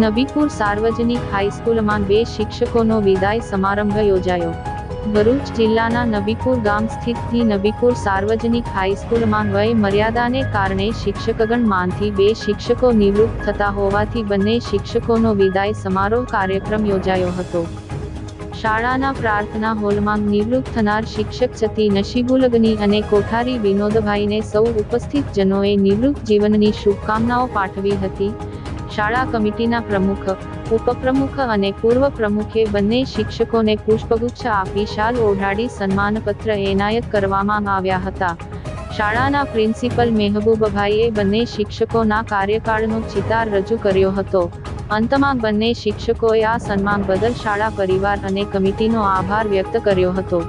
નબીપુર સાર્વજનિક હાઈસ્કૂલમાં બે શિક્ષકોનો વિદાય સમારંભ યોજાયો. ભરૂચ જિલ્લાના નબીપુર ગામ સ્થિતથી નબીપુર સાર્વજનિક હાઈસ્કૂલમાં વય મર્યાદાને કારણે શિક્ષકગણમાંથી બે શિક્ષકો નિવૃત્ત થતા હોવાથી બંને શિક્ષકોનો વિદાય સમારોહ કાર્યક્રમ યોજાયો હતો. શાળાના પ્રાર્થના હોલમાં નિવૃત્ત થનાર શિક્ષક સતી નશીબુલગની અને કોઠારી વિનોદભાઈને સૌ ઉપસ્થિત જનોએ નિવૃત્ત જીવનની શુભકામનાઓ પાઠવી હતી. શાળા કમિટીના પ્રમુખ, ઉપપ્રમુખ અને પૂર્વ પ્રમુખે બંને શિક્ષકોને પુષ્પગુચ્છ આપી શાલ ઓઢાડી સન્માનપત્ર એનાયત કરવામાં આવ્યા હતા. શાળાના પ્રિન્સિપલ મહેબૂબભાઈએ બંને શિક્ષકોના કાર્યકાળનો ચિતાર રજૂ કર્યો હતો. અંતમાં બંને શિક્ષકોએ આ સન્માન બદલ શાળા પરિવાર અને કમિટીનો આભાર વ્યક્ત કર્યો હતો.